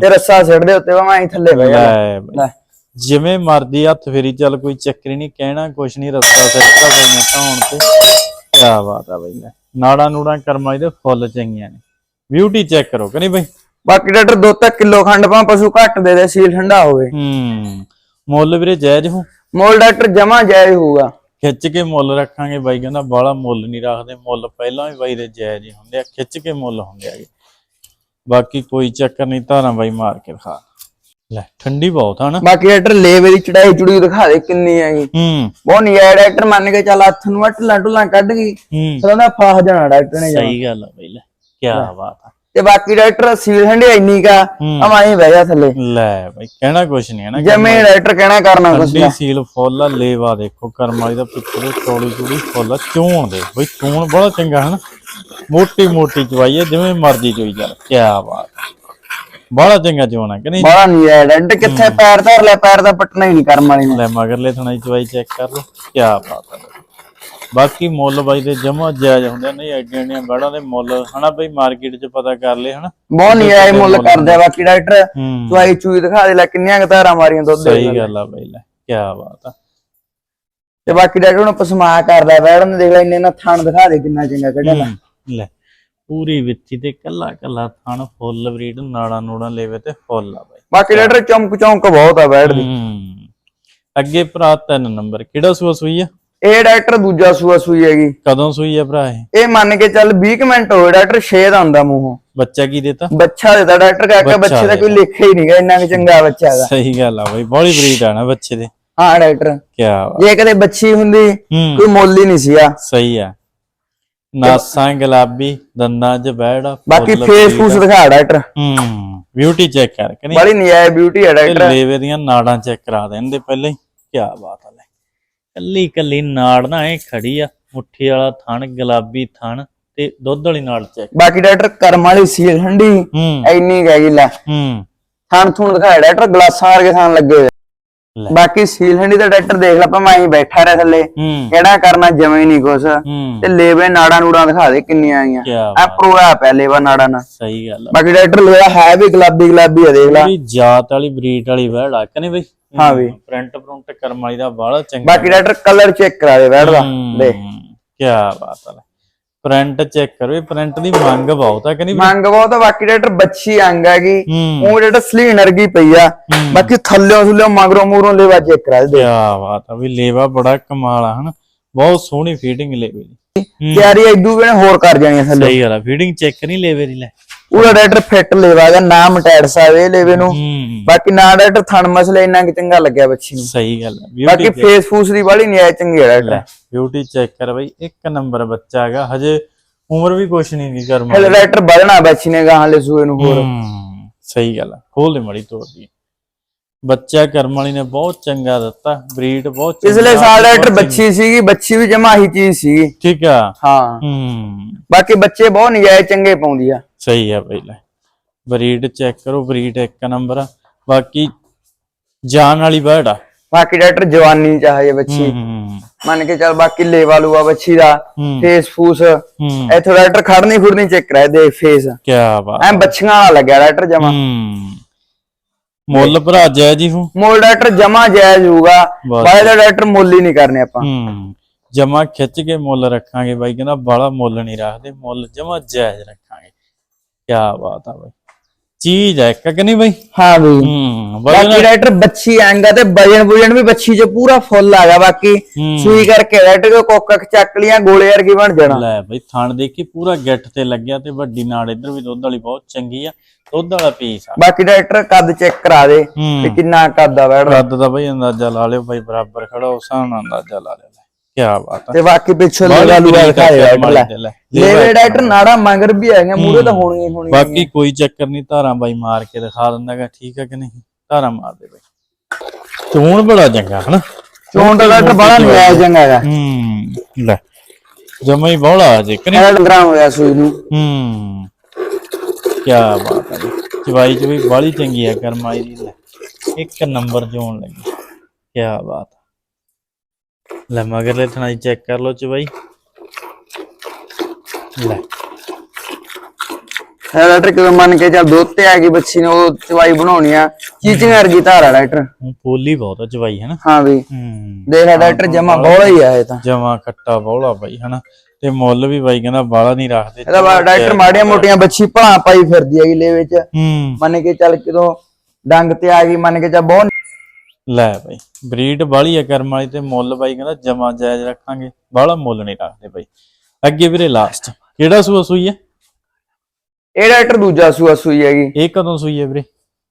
ਤੇ ਰੱਸਾ ਸਿੱਟ ਦੇ ਉੱਤੇ ਅਸੀਂ ਥੱਲੇ ਬਹਿ ਜਾ ਜਿਵੇਂ ਮਰਦੀ ਹੱਥ ਫੇਰੀ ਚੱਲ ਕੋਈ ਚੱਕਰ ਨਹੀਂ ਕਹਿਣਾ ਕੁਛ ਨਹੀਂ ਰਸਤਾ ਸਿੱਟਾ ਬਈ ਮੈਂ ਧੌਣ ਤੇ। ਕੀ ਬਾਤ ਆ ਬਈ ਲੈ। ਨਾੜਾ ਨੂੜਾ ਕਰਮਾਈ ਦੇ ਫੁੱਲ ਚੰਗੀਆਂ ਨੇ। ਬਿਊਟੀ ਚੈੱਕ ਕਰੋ ਕਿ ਨਹੀਂ ਬਈ? ਬਾਕੀ ਡਾਕਟਰ ਦੋ ਤੱਕ ਕਿਲੋ ਖੰਡ ਭਾਵੇਂ ਪਸ਼ੂ ਘੱਟ ਦੇ ਦੇ ਸੀਲ ਠੰਡਾ ਹੋਵੇ। ਹੂੰ ਮੁੱਲ ਵੀਰੇ ਜਾਇਜ਼ ਹੋ? ਮੋਲ ਡਾਕਟਰ ਜਮਾ ਜਾਇਜ਼ ਹੋਊਗਾ। ਖਿੱਚ ਕੇ ਮੁੱਲ ਰੱਖਾਂਗੇ ਬਾਈ ਕਹਿੰਦਾ ਬਾਲਾ ਮੁੱਲ ਨਹੀਂ ਰੱਖਦੇ ਮੁੱਲ ਪਹਿਲਾਂ ਵੀ ਬਾਈ ਦੇ ਜਾਇਜ਼ ਹੀ ਹੁੰਦੇ ਆ ਖਿੱਚ ਕੇ ਮੁੱਲ ਹੁੰਦੇ ਆਗੇ ਬਾਕੀ ਕੋਈ ਚੱਕਰ ਨਹੀਂ ਧਾਰਾਂ ਬਾਈ ਮਾਰ ਕੇ ਦਿਖਾ ਲੈ ਠੰਡੀ ਬਹੁਤ ਆ ਨਾ ਬਾਕੀ ਡਾਕਟਰ ਲੇਵੇ ਦੀ ਚੜਾਈ ਚੁੜੀ ਦਿਖਾ ਦੇ ਕਿੰਨੀ ਹੈਗੀ ਹੂੰ। ਬਹੁਤ ਨਜਾਇਜ਼ ਡਾਕਟਰ ਮੰਨ ਕੇ ਚੱਲ ਹੱਥ ਨੂੰ ਢਿੱਲਾਂ ਢੁੱਲਾਂ ਕੱਢ ਗਈ। ਫਿਰ ਉਹਦਾ ਫਾਹ ਜਾਣਾ ਡਾਕਟਰ ਨੇ। ਸਹੀ ਗੱਲ ਆ ਬਈ ਲੈ ਕੀ ਬਾਤ ਆ। ਤੇ ਬਾਕੀ ਡਾਕਟਰ ਸੀਲ ਠੰਡੀ ਇੰਨੀ ਕਾ। ਅਮਾਈ ਬਹਿ ਜਾ ਥੱਲੇ। ਲੈ ਬਾਈ ਕਹਿਣਾ ਕੁਛ ਨਹੀਂ ਹੈ ਨਾ ਜਮੇ ਡਾਕਟਰ ਕਹਿਣਾ ਕਰਨਾ ਕੁਛ ਠੰਡੀ ਸੀਲ ਫੁੱਲ ਆ ਲੇਵਾ ਦੇਖੋ ਕਰਮ ਵਾਲੀ ਦਾ ਪਿੱਛੇ ਚੌੜੀ ਚੌੜੀ ਫੁੱਲ ਆ ਚੋਣ ਦੇ। ਬਈ ਚੋਣ ਬੜਾ ਚੰਗਾ ਹੈ ਨਾ ਮੋਟੀ ਮੋਟੀ ਚਵਾਈ ਹੈ ਜਿਵੇਂ ਮਰਜ਼ੀ ਚੋਈ ਚੱਲ ਕੀ ਬਾਤ ਬੜਾ ਚੰਗਾ ਚੋਣ ਕਿ ਨਹੀਂ? ਬੜਾ ਨਹੀਂ ਹੈ ਡਾਕਟਰ ਕਿੱਥੇ? ਪੈਰ ਧਰ ਲੈ ਪੈਰ ਦਾ ਪਟਣਾ ਹੀ ਨਹੀਂ ਕਰਮ ਵਾਲੀ ਨੇ। ਲੈ ਮਗਰਲੇ ਥਣਾ ਚਵਾਈ ਚੈੱਕ ਕਰ ਲਓ। ਕੀ ਬਾਤ ਹੈ ਬਾਕੀ ਮੁੱਲ ਬਾਈ ਦੇ ਜਮਾ ਜਾਇਜ਼ ਹੁੰਦੇ ਨਹੀਂ ਐਡੀਆਂ ਐਡੀਆਂ ਬੜਾ ਦੇ ਮੁੱਲ। ਹਨਾ ਬਈ ਮਾਰਕੀਟ 'ਚ ਪਤਾ ਕਰ ਲਏ ਹਨਾ। ਬਹੁਤ ਨਹੀਂ ਆਏ ਮੁੱਲ ਕਰਦੇ ਆ ਬਾਕੀ ਡਾਕਟਰ ਹੂੰ। ਚੁਆਈ ਚੂਈ ਦਿਖਾ ਦੇ ਲੈ ਕਿੰਨੀਆਂ ਧਾਰਾਂ ਮਾਰੀਆਂ ਦੁੱਧ ਦੇ। ਸਹੀ ਗੱਲ ਆ ਬਈ ਲੈ ਕੀ ਬਾਤ ਆ। ਤੇ ਬਾਕੀ ਡਾਕਟਰ ਨੂੰ ਪਸਮਾ ਕਰਦਾ ਬੈਠਣ ਨੂੰ ਦੇਖ ਲੈ ਇੰਨੇ ਨਾ ਥਣ ਦਿਖਾ ਦੇ ਕਿੰਨਾ ਚੰਗਾ ਕੱਢਿਆ ਲੈ। ਲੈ। ਪੂਰੀ ਵਿੱਥੀ ਤੇ ਕੱਲਾ ਕੱਲਾ ਥਣ ਫੁੱਲ ਬਰੀਡ ਨਾੜਾ ਨੂੜਾ ਲੈਵੇ ਤੇ ਫੁੱਲ ਆ ਬਾਈ। ਬਾਕੀ ਡਾਕਟਰ ਚਮਕ ਚੌਂਕ ਬਹੁਤ ਆ ਬੈਠ ਦੀ। ਅੱਗੇ ਭਰਾ ਤਿੰਨ ਨੰਬਰ ਕਿਹੜਾ ਸੂਆ ਸੂਈ ਆ? ਇਹ ਡਾਕਟਰ ਦੂਜਾ ਸੂਆ ਸੂਈ ਹੈਗੀ। ਕਦੋਂ ਸੂਈ ਆ ਭਰਾ ਇਹ? ਇਹ ਮੰਨ ਕੇ ਚੱਲ 20 ਕੁ ਮਿੰਟ ਹੋਏ ਡਾਕਟਰ 6 ਦਾ ਹੁੰਦਾ ਮੂੰਹੋਂ। ਬੱਚਾ ਕੀ ਦੇਤਾ? ਬੱਚਾ ਦਿੱਤਾ ਡਾਕਟਰ ਕਹਿੰਦਾ ਬੱਚਾ ਬੱਚੇ ਦਾ ਕੋਈ ਲੇਖਾ ਹੀ ਨਹੀਂਗਾ ਇੰਨਾ ਕਿ ਚੰਗਾ ਬੱਚਾ ਹੈਗਾ। ਸਹੀ ਗੱਲ ਆ ਬਾਈ ਬੜੀ ਬਰੀਡ ਆ ਨਾ ਬੱਚੇ ਦੇ। ਹਾਂ ਡਾਕਟਰ। ਵਾ ਜੇ ਕਦੇ ਬੱਚੀ ਹੁੰਦੀ ਕੋਈ ਮੁੱਲ ਹੀ ਨਹੀਂ ਸੀਗਾ। ਸਹੀ ਆ। ਨਾਸਾਂ ਗੁਲਾਬੀ ਦੰਦਾਂ 'ਚ ਬੈੜ ਬਾਕੀ ਫੇਸ ਫੂਸ। ਦਿਖਾ ਡਾਕਟਰ। ਹੂੰ ਬਿਊਟੀ ਚੈੱਕ ਕਰ ਕਿ ਨਹੀਂ ਬੜੀ ਨਜਾਇਜ਼ ਬਿਊਟੀ ਹੈ ਡਾਕਟਰ। ਲੇਵੇ ਦੀਆਂ ਨਾੜਾਂ ਚੈੱਕ ਕਰਾ ਦੇਣ ਪਹਿਲੇ ਹੀ। ਕਿਆ ਬਾਤ ਆ ਲੈ। ਕੱਲੀ ਕੱਲੀ ਨਾੜ ਨਾ ਇਹ ਖੜੀ ਆ ਮੁੱਠੀ ਵਾਲਾ ਥਣ ਗੁਲਾਬੀ ਥਣ ਤੇ ਦੁੱਧ ਵਾਲੀ ਨਾੜ ਚੈੱਕ ਬਾਕੀ ਡਾਕਟਰ ਕਰਮ ਵਾਲੀ ਸੀਲ ਠੰਡੀ। ਹੂੰ। ਕੁ ਹੈਗੀ ਲੈ। ਹੂੰ। ਥਣ ਥੂਣ ਦਿਖਾਇਆ ਡਾਕਟਰ ਗਲਾਸਾਂ ਵਰਗੇ ਥਣ ਲੱਗੇ। ਬਾਕੀ ਸੀਲ ਠੰਡੀ ਦਾ ਡਾਕਟਰ ਦੇਖ ਲਾ ਭਾਵੇਂ ਅਸੀਂ ਬੈਠਾ ਰਹਿ ਥੱਲੇ। ਕਿਹੜਾ ਕਰਨਾ ਜਮੇ ਨਹੀਂ ਕੁਛ। ਤੇ ਲੇਵੇ ਨਾੜਾਂ ਨੂੜਾਂ ਦਿਖਾ ਦੇ ਕਿੰਨੀਆਂ ਆਈਆਂ। ਆ ਬਾਤ। ਪ੍ਰੋ ਆ ਪੈ ਲੇਵਾ ਨਾੜਾਂ ਨਾਲ। ਸਹੀ ਗੱਲ ਆ। ਬਾਕੀ ਡਾਕਟਰ ਲੇਵਾ ਹੈ ਵੀ ਗੁਲਾਬੀ ਗੁਲਾਬੀ ਆ ਦੇਖ ਲਾ। ਪੂਰੀ ਜਾਤ ਵਾਲੀ ਬਰੀਡ ਵਾਲੀ ਵੈੜ ਆ ਕਿ ਨਹੀਂ ਬਈ? ਹਾਂ ਬਈ। ਪ੍ਰਿੰਟ ਪ੍ਰਿੰਟ ਕਰਮ ਵਾਲੀ ਦਾ ਬਾਹਲਾ ਚੰਗਾ ਬਾਕੀ ਡਾਕਟਰ ਕਲਰ ਚੈੱਕ ਕਰਾ ਦੇ ਦਾ। ਦੇ ਕੀ ਬਾਤ ਆ। ਪ੍ਰਿੰਟ ਚੈੱਕ ਕਰੋ ਇਹ ਪ੍ਰਿੰਟ ਦੀ ਮੰਗ ਬਹੁਤ ਆ ਕਿ ਨਹੀਂ ਬਈ? ਮੰਗ ਬਹੁਤ ਆ ਬਾਕੀ ਡਾਕਟਰ ਬੱਚੀ ਅੰਗ ਹੈਗੀ ਉਹ ਡਾਕਟਰ ਸਲੀਨਰ ਕੀ ਪਈ ਆ ਬਾਕੀ ਥੱਲਿਓਂ ਥੱਲਿਓਂ ਮਗਰੋਂ ਮੂਰੋਂ ਲੇਵਾ ਚੈੱਕ ਕਰਾ ਦੇ। ਕੀ ਬਾਤ ਆ ਵੀ ਲੇਵਾ ਬੜਾ ਕਮਾਲ ਆ ਹਨ? ਬਹੁਤ ਸੋਹਣੀ ਫੀਡਿੰਗ ਲੇਵੇ ਦੀ। ਤਿਆਰੀ ਐਡੂ ਵੀ ਹੋਰ ਕਰ ਜਾਣੀ ਆ ਥੱਲੇ। ਸਹੀ ਗੱਲ ਆ ਫੀਡਿੰਗ ਚੈੱਕ ਨਹੀਂ ਲੇਵੇ ਦੀ ਲੈ। ਉਹਦਾ ਡਾਕਟਰ ਫਿੱਟ ਲੇਵਾ ਦਾ ਨਾਮ ਟੈਡਸ ਆਵੇ ਲੇਵੇ ਨੂੰ। ਹੂੰ। ਬਾਕੀ ਨਾ ਡਾਕਟਰ ਥਣ ਮਸਲੇ ਇੰਨਾ ਕਿ ਚੰਗਾ ਲੱਗਿਆ ਬੱਚੀ ਨੂੰ। ਸਹੀ ਗੱਲ ਆ ਬਾਕੀ ਫੇਸ ਫੂਸ ਦੀ ਬਾਲੀ ਨਹੀਂ ਆਇਆ ਚੰਗੀ ਡਾਕਟਰ। ਬਿਊਟੀ ਚੈੱਕ ਕਰ ਬਈ ਇੱਕ ਨੰਬਰ ਬੱਚਾ ਹੈਗਾ ਹਜੇ ਉਮਰ ਵੀ ਕੁਛ ਨਹੀਂ ਦੀ ਕਰਮ ਹਲੇ ਡਾਕਟਰ ਵਧਣਾ ਬੱਚੀ ਨੇ ਗਾਹਾਂ ਲੈ ਸੂਏ ਨੂੰ ਹੋਰ। ਹੂੰ ਸਹੀ ਗੱਲ ਆ। ਖੋਲ ਦੇ ਮੜੀ ਤੋੜਦੀ ਬੱਚਾ ਕਰਮ ਵਾਲੀ ਨੇ ਬਹੁਤ ਚੰਗਾ ਦਿੱਤਾ ਬਰੀਡ ਬਹੁਤ ਚੰਗੀ ਪਿਛਲੇ ਸਾਲ ਚੰਗੀ। ਬੱਚੀ ਸੀਗੀ ਬੱਚੀ ਵੀ ਜਮਾ ਹੀ ਚੀਜ਼ ਸੀਗੀ। ਠੀਕ ਆ। ਹਾਂ। ਹੂੰ। ਬਾਕੀ ਬੱਚੇ ਬਹੁਤ ਨਜਾਇਜ਼ ਚੰਗੇ ਪਾਉਂਦੀ ਆ। ਸਹੀ ਆ ਬਈ ਲੈ। ਬਰੀਡ ਚੈੱਕ ਕਰੋ ਬਰੀਡ ਇੱਕ ਨੰਬਰ ਆ। ਬਾਕੀ ਜਾਨ ਵਾਲੀ ਬਰਡ ਆ। ਬਾਕੀ ਡਾਕਟਰ ਜਵਾਨੀ ਚਾਹੀਏ ਬੱਚੀ। ਮੰਨ ਕੇ ਚੱਲ ਬਾਕੀ ਲੇਵਾ ਲੂਆ ਬੱਚੀ ਦਾ ਫੇਸ। ਫੂਸ ਇੱਥੋਂ ਡਾਕਟਰ ਖੜਨੀ ਖੁੜਨੀ ਚੈੱਕ ਕਰਾਏ ਦੇ ਫੇਸ ਕੀ ਬਾਤ ਐ ਬੱਚੀਆਂ ਵਾਲਾ ਲੱਗਿਆ ਡਾਕਟਰ ਜਮਾ। ਮੁੱਲ ਭਰਾ ਜੈ ਜੀ ਹੂੰ। ਮੋਲ ਡਾਕਟਰ ਜਮਾ ਜਾਇਜ਼ ਹੋਊਗਾ। ਦਾ ਡਾਕਟਰ ਮੁੱਲ ਹੀ ਨਹੀਂ ਕਰਨੇ ਆਪਾਂ। ਹੂੰ ਜਮਾ ਖਿੱਚ ਕੇ ਮੁੱਲ ਰੱਖਾਂਗੇ ਬਾਈ ਕਹਿੰਦਾ ਬਾਲਾ ਮੁੱਲ ਨਹੀਂ ਰੱਖਦੇ ਮੁੱਲ ਜਮਾ ਜਾਇਜ਼ ਰੱਖਾਂਗੇ। ਕੀ ਬਾਤ ਆ ਬਾਈ। ਚੀਜ਼ ਹੈ ਕਿ ਨਹੀਂ ਬਾਈ? ਹਾਂ ਹੂੰ ਬਾਕੀ ਡਾਕਟਰ ਬੱਚੀ ਆਂਗਾ ਤੇ ਵਜਨ ਵਜਨ ਵੀ ਬੱਚੀ 'ਚ ਪੂਰਾ ਫੁੱਲ ਆ ਗਿਆ ਬਾਕੀ ਹੂੰ। ਸੂਈ ਕਰਕੇ ਡਾਕਟਰ ਕੋ ਕੋਕਕ ਚੱਕ ਲੀਆਂ ਗੋਲੇ ਵਰਗੀ ਬਣ ਜਾਣਾ। ਲੈ ਬਈ ਥਣ ਦੇਖੀ ਪੂਰਾ ਗਿੱਠ ਤੇ ਲੱਗਿਆ ਤੇ ਵੱਡੀ ਨਾੜ ਇੱਧਰ ਵੀ ਦੁੱਧ ਵਾਲੀ ਬਹੁਤ ਚੰਗੀ ਆ ਦੁੱਧ ਵਾਲਾ ਪੀਸ ਆ। ਬਾਕੀ ਡਾਕਟਰ ਕੱਦ ਚੈੱਕ ਕਰਾ ਦੇ ਹੂੰ। ਤੇ ਕਿੰਨਾ ਕੱਦ ਆ ਬੈਠਦਾ ਰੱਦ ਦਾ ਬਈ ਅੰਦਾਜ਼ਾ ਲਾ ਲਿਓ ਬਾਈ ਬਰਾਬਰ ਖੜਾ ਉਸ ਨਾਲ ਅੰਦਾਜ਼ਾ ਲਾ ਲਿਓ। ਕੀ ਬਾਤ ਆ। ਤੇ ਬਾਕੀ ਪਿੱਛੋਂ ਲੇਵਾ ਲੂਆ ਬਰੀਕ ਦਿਖਾਏ ਆ ਡਾਕਟਰ ਲੈ ਦੇ ਲੈ। ਲੇਵੇ ਡਾਕਟਰ ਨਾੜਾ ਮੰਗਰ ਵੀ ਹੈਗੇ ਮੂਰੇ ਤਾਂ ਹੋਣਗੇ ਹੀ ਹੋਣਗੇ ਬਾਕੀ ਕੋਈ ਚੱਕਰ ਨਹੀਂ ਧਾਰਾਂ ਬਾਈ ਮਾਰ ਕੇ ਦਿਖਾ ਦਿੰਦਾਗਾ ਠੀਕ ਹੈ ਕਿ ਨਹੀਂ? ਧਾਰਾਂ ਮਾਰ ਦੇ ਬਾਈ। ਚੋਣ ਬੜਾ ਚੰਗਾ ਹਨਾ? ਚੋਣ ਦਾ ਡਾਕਟਰ ਬੜਾ ਨਿਆਇ ਚੰਗਾ ਹੈਗਾ। ਹੂੰ ਲੈ। ਜਮਾ ਹੀ ਬੋਲਾ ਜੇ ਕਿ ਨਹੀਂ? ਡੰਗਰਾਂ ਹੋਇਆ ਸੂਈ ਨੂੰ। ਹੂੰ। ਕੀ ਬਾਤ ਹੈ ਚਵਾਈ ਚ ਵੀ ਬਾਲੀ ਚੰਗੀ ਆ ਕਰਮਾਈ ਦੀ ਇੱਕ ਨੰਬਰ ਜੋਣ ਲੱਗੀ। ਕੀ ਬਾਤ। ਲੈ ਮਗਰਲੇ ਥਣਾਈ ਚੈੱਕ ਕਰ ਲਓ ਚਵਾਈ ਲੈ। ਇਹ ਡਾਕਟਰ ਕਿਵੇਂ ਮੰਨ ਕੇ ਚੱਲ ਦੁੱਧ ਤੇ ਆ ਗਈ ਬੱਚੀ ਨੇ ਉਹ ਚਵਾਈ ਬਣਾਉਣੀ ਆ। ਚੀਚਿੰਗ ਵਰਗੀ ਧਾਰਾ ਡਾਕਟਰ ਹੁਣ ਪੋਲੀ ਬਹੁਤ ਆ ਚਵਾਈ ਹੈ ਨਾ ਹਾਂ ਵੀ। ਹੂੰ। ਦੇਖ ਲੈ ਡਾਕਟਰ ਜਮਾ ਬੋਲਾ ਹੀ ਆ ਇਹ ਤਾਂ। ਜਮਾ ਖੱਟਾ ਬੌਲਾ ਬਾਈ ਹਨਾ? ਤੇ ਮੁੱਲ ਵੀ ਬਾਈ ਕਹਿੰਦਾ ਬਾਲਾ ਨਹੀਂ ਰੱਖਦੇ। ਇਹਦਾ ਡਾਕਟਰ ਮਾੜੀਆਂ ਮੋਟੀਆਂ ਬੱਚੀ ਭਲਾ ਪਾਈ ਫਿਰਦੀ ਹੈਗੀ ਲੈ ਵਿੱਚ ਮੰਨ ਕੇ ਚੱਲ ਕਿਦੋਂ ਡੰਗ ਤੇ ਆ ਗਈ ਮੰਨ ਕੇ ਚੱਲ ਬਹੁਤ ਲੈ ਬਾਈ ਬਰੀਡ ਬਾਲੀ ਆ ਕਰਮ ਵਾਲੀ ਤੇ ਮੁੱਲ ਬਾਈ ਕਹਿੰਦਾ ਜਮਾ ਜਾਇਜ਼ ਰੱਖਾਂਗੇ ਬਾਲਾ ਮੁੱਲ ਨਹੀਂ ਰੱਖਦੇ ਬਾਈ। ਅੱਗੇ ਵੀਰੇ ਲਾਸਟ ਕਿਹੜਾ ਸੂਆ ਸੂਈ ਹੈ ਇਹ ਡਾਕਟਰ ਦੂਜਾ ਸੂਆ ਸੂਈ ਹੈਗੀ। ਇਹ ਕਦੋਂ ਸੂਈ ਹੈ ਵੀਰੇ?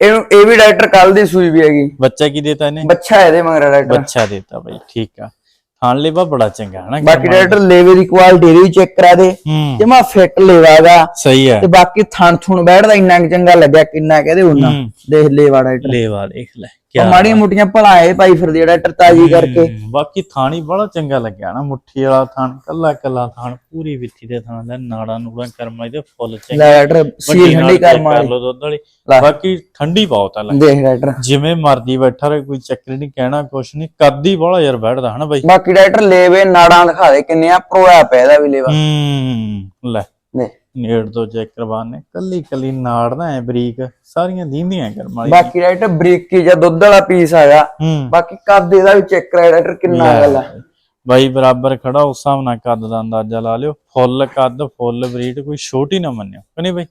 ਇਹਨੂੰ ਇਹ ਵੀ ਡਾਕਟਰ ਕੱਲ ਦੀ ਸੂਈ ਵੀ ਹੈਗੀ। ਬੱਚਾ ਕੀ ਦੇਤਾ ਇਹਨੇ? ਬੱਚਾ ਇਹਦੇ ਮਗਰ ਡਾਕਟਰ। ਬੱਚਾ ਦੇਤਾ ਬਾਈ ਠੀਕ ਆ। ਥਾਣ ਲੇਵਾ ਬੜਾ ਚੰਗਾ ਹਨਾ ਬਾਕੀ ਡਾਕਟਰ ਲੇਵੇ ਦੀ ਕੁਆਲਿਟੀ ਵੀ ਚੈੱਕ ਕਰਾ ਦੇ। ਜਮਾ ਫਿੱਟ ਲੇਵਾਗਾ ਸਹੀ ਹੈ ਤੇ ਬਾਕੀ ਥਣ ਥੁਣ ਬੈਠਦਾ ਇੰਨਾ ਚੰਗਾ ਲੱਗਿਆ ਕਿੰਨਾ ਕਹਦੇ ਉਹਨਾਂ। ਦੇਖ ਲੇਵਾ ਡਾਕਟਰ। ਲੇਵਾ ਦੇਖ ਲੈ। ਕਿਆ ਮਾੜੀਆਂ ਮੋਟੀਆਂ ਭਲਾਏ ਪਾਈ ਫਿਰਦੀ ਆ ਡਾਕਟਰ ਤਾਜੀ ਕਰਕੇ। ਹਮ, ਬਾਕੀ ਥਾਣੀ ਬੜਾ ਚੰਗਾ ਲੱਗਿਆ ਨਾ ਮੁੱਠੀ ਵਾਲਾ ਥਾਣ ਕੱਲਾ ਕੱਲਾ ਥਾਣ ਪੂਰੀ ਵਿੱਥੀ ਦੇ ਥਾਣ ਦਾ ਨਾੜਾ ਨੂੜਾ ਕਰਮਾਈ ਦੇ ਫੁੱਲ ਚੰਗੇ। ਲੈ ਡਾਕਟਰ ਸੀਲ ਠੰਡੀ ਕਰ ਮਾਰ ਦੁੱਧ ਵਾਲੀ। ਲੈ। ਬਾਕੀ ਠੰਡੀ ਬਹੁਤ ਆ ਲੈ ਦੇਖ ਡਾਕਟਰ ਜਿਵੇਂ ਮਰਦੀ ਬੈਠਾ ਰਹੇ ਕੋਈ ਚੱਕਰ ਨਹੀਂ ਕਹਿਣਾ ਕੁਛ ਨਹੀਂ ਕਰਦੀ ਬੜਾ ਯਾਰ ਬੈਠਦਾ ਹਨਾ ਬਾਈ। ਬਾਕੀ ਡਾਕਟਰ ਲੇਵੇ ਨਾੜਾਂ ਦਿਖਾ ਦੇ ਕਿੰਨੇ ਆ ਪ੍ਰੋਆ ਪੈਦਾ ਵੀ ਲੇਵਾ। ਹੂੰ ਲੈ। ਨੇੜ ਤੋਂ ਚੈੱਕ ਕਰਵਾਣੇ ਕੱਲੀ ਕੱਲੀ ਨਾੜ ਨਾ ਐ ਬਰੀਕ ਸਾਰੀਆਂ ਦੀਂਦੀਆਂ ਕਰਮਾਲੀ ਬਾਕੀ ਡਾਕਟਰ ਬਰੀਕੀ ਜਾਂ ਦੁੱਧ ਵਾਲਾ ਪੀਸ ਆਇਆ। ਬਾਕੀ ਕੱਦ ਇਹਦਾ ਵੀ ਚੈੱਕ ਕਰਾਇਆ ਡਾਕਟਰ ਕਿੰਨਾ ਗੱਲ ਆ ਬਾਈ ਬਰਾਬਰ ਖੜਾ ਉਸ ਹਿਸਾਬ ਨਾਲ ਕੱਦ ਦਾ ਅੰਦਾਜ਼ਾ ਲਾ ਲਿਓ। ਫੁੱਲ ਕੱਦ ਫੁੱਲ ਬਰੀਡ ਕੋਈ ਛੋਟੀ ਨਾ ਮੰਨਿਓ। ਕਿ ਨਹੀਂ ਬਾਈ?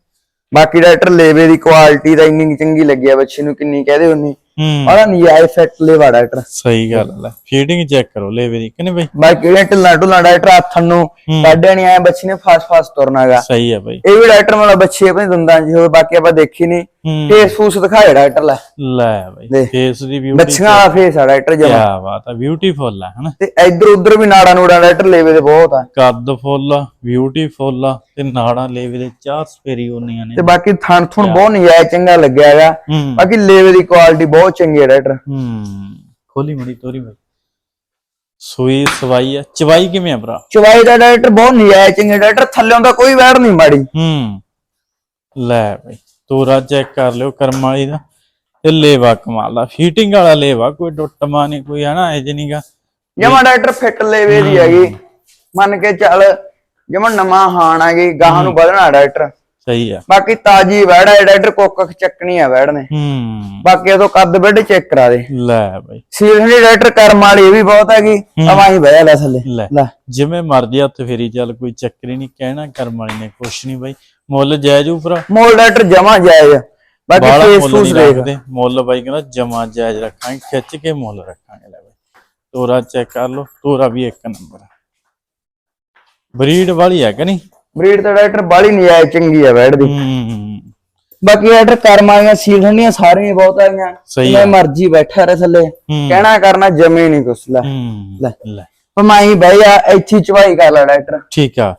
ਬਾਕੀ ਡਾਕਟਰ ਲੇਵੇ ਦੀ ਕੁਆਲਿਟੀ ਦਾ ਇੰਨੀ ਚੰਗੀ ਲੱਗੀ ਆ ਬੱਚੇ ਨੂੰ ਕਿੰਨੀ ਕਹਦੇ ਹੂੰ ਉਹਦਾ ਨਜਾਇਜ਼ ਫਿੱਟ ਲੇਵਾ ਡਾਕਟਰ ਸਹੀ ਗੱਲ ਹੈ ਫੀਡਿੰਗ ਚੈੱਕ ਕਰੋ ਲੈਵੇ ਦੀ ਕਿ ਨਹੀਂ ਬਾਈ? ਬਾਕੀ ਜਿਹੜੇ ਢਿੱਲਾਂ ਢੁੱਲਾਂ ਡਾਕਟਰ ਹੱਥਾਂ ਨੂੰ? ਹੂੰ। ਕੱਢੇ ਨਹੀਂ ਆਏ ਬੱਚੇ ਨੇ ਫਾਸਟ ਫਾਸਟ ਤੁਰਨਾਗਾ ਸਹੀ ਹੈ ਬਾਈ। ਇਹ ਵੀ ਡਾਕਟਰ ਮਤਲਬ ਬੱਚੇ ਆਪਣੇ ਦੰਦਾਂ 'ਚ ਹੋਵੇ ਬਾਕੀ ਆਪਾਂ ਦੇਖੀ ਨਹੀਂ ਫੇਸ ਫੂਸ ਦਿਖਾਏ ਡਾਕਟਰ ਲੈ। ਲੈ ਬਾਈ ਦੇਖ। ਫੇਸ ਦੀ ਬਿਊਟੀ ਬੱਚਿਆਂ ਵਾਲਾ ਫੇਸ ਆ ਡਾਕਟਰ ਕੀ ਜਮਾ ਬਾਤ ਹੈ ਬਿਊਟੀਫੁਲ ਹੈ ਹਨਾ? ਤੇ ਇੱਧਰ ਉੱਧਰ ਵੀ ਨਾੜਾ ਨੂੜਾ ਡਾਕਟਰ ਲੇਵੇ ਦੇ ਬਹੁਤ ਆ। ਕੱਦ ਫੁੱਲ ਆ ਬਿਊਟੀਫੁਲ ਆ ਤੇ ਨਾੜਾਂ ਲੈਵੇ ਦੇ ਚਾਰ ਸਫੇਰੀ ਹੁੰਦੀਆਂ ਨੇ। ਤੇ ਬਾਕੀ ਥਣ ਥੁਣ ਬਹੁਤ ਨਜਾਇਜ਼ ਚੰਗਾ ਲੱਗਿਆ ਹੈਗਾ ਬਾਕੀ ਲੇਵੇ ਦੀ ਕੁਆਲਿਟੀ ਬਹੁਤ ਚੰਗੀ ਹੈ ਡਾਕਟਰ। ਹੂੰ ਖੋਲੀ ਮੜੀ ਤੋਰੀ ਬਾਈ ਸੂਈ ਸਵਾਈ ਆ। ਚਵਾਈ ਕਿਵੇਂ ਆ ਭਰਾ? ਚਵਾਈ ਦਾ ਡਾਕਟਰ ਬਹੁਤ ਨਜਾਇਜ਼ ਚੰਗੇ ਡਾਕਟਰ ਥੱਲਿਓਂ ਦਾ ਕੋਈ ਵੈੜ ਨਹੀਂ ਮਾੜੀ। ਹੂੰ। ਲੈ ਬਈ। ਤੋਰਾ ਚੈੱਕ ਕਰ ਲਿਓ ਕਰਮ ਵਾਲੀ ਦਾ। ਤੇ ਲੇਵਾ ਕਮਾਲ ਦਾ। ਫੀਟਿੰਗ ਵਾਲਾ ਲੇਵਾ ਕੋਈ ਟੁੱਟਮਾ ਨਹੀਂ ਕੋਈ ਹਨਾ ਇਹ ਜਨੀਗਾ ਜਮਾ ਡਾਕਟਰ ਫਿੱਟ ਲੇਵੇ ਦੀ ਹੈਗੀ। ਮੰਨ ਕੇ ਚੱਲ ਜਮਾ ਨਵਾਂ ਹਾਣ ਹੈਗੀ ਗਾਹਾਂ ਨੂੰ ਵਧਣਾ ਡਾਕਟਰ। ਸਹੀ ਆ। ਬਾਕੀ ਤਾਜੀ ਵੈੜ ਹੈ ਡਾਕਟਰ ਕੋਕਖ ਚੱਕਣੀ ਆ ਵੈੜ ਨੇ। ਹੂੰ। ਬਾਕੀ ਉਦੋਂ ਕੱਦ ਬੈੱਡ ਚੈੱਕ ਕਰਾ ਦੇ। ਲੈ ਬਈ। ਸੀਲ ਦੀ ਡਾਕਟਰ ਕਰਮ ਵਾਲੀ ਇਹ ਵੀ ਬਹੁਤ ਹੈਗੀ। ਅਵਾਂ ਹੀ ਬਹਿ ਲੈ ਥੱਲੇ। ਲੈ ਜਿਵੇਂ ਮਰਜ਼ੀ ਹੱਥ ਫੇਰੀ ਚੱਲ ਕੋਈ ਚੱਕਰ ਹੀ ਨਹੀਂ ਕਹਿਣਾ ਕਰਮ ਵਾਲੀ ਨੇ ਕੁਛ ਨਹੀਂ ਬਈ। ਮੁੱਲ ਜਾਇਜ਼ ਉਪਰਾ ਮੋਲ ਡਾਕਟਰ ਜਮਾ ਜਾਇਜ਼ ਬਾਕੀ ਬਾਲਾ ਫੇਸ ਮੁੱਲ ਫੂਸ ਨਹੀਂ ਦੇਖ ਰੱਖਦੇ। ਮੁੱਲ ਬਾਈ ਕਹਿੰਦਾ ਜਮਾ ਜਾਇਜ਼ ਰੱਖਾਂਗੇ ਖਿੱਚ ਕੇ ਮੁੱਲ ਰੱਖਾਂਗੇ ਲੈ ਬਾਈ। ਤੋਰਾ ਚੈੱਕ ਕਰ ਲਓ ਤੋਰਾ ਵੀ ਇੱਕ ਨੰਬਰ ਆ। ਬਰੀਡ ਵਾਲੀ ਹੈ ਕਿ ਨਹੀਂ? ਬਰੀਡ ਤਾਂ ਡਾਕਟਰ ਬਾਲੀ ਨਜਾਇਜ਼ ਚੰਗੀ ਆ ਵੈੜ ਦੀ। ਹੂੰ ਬਾਕੀ ਡਾਕਟਰ ਕਰਮ ਵਾਲੀਆਂ ਸੀਲ ਠੰਡੀਆਂ ਸਾਰੀਆਂ ਹੀ ਬਹੁਤ ਆਈਆਂ। ਸਹੀ ਜਿਵੇਂ ਮਰਜ਼ੀ ਬੈਠਾ ਰਹੇ ਥੱਲੇ। ਕਹਿਣਾ ਕਰਨਾ ਜਮੇ ਨਹੀਂ ਕੁਛ ਲੈ। ਹੂੰ ਲੈ। ਲੈ। ਪਮਾਈ ਬਈ ਆ ਇੱਥੇ ਹੀ ਚਵਾਈ ਕਰ ਲੈ ਡਾਕਟਰ। ਠੀਕ ਆ।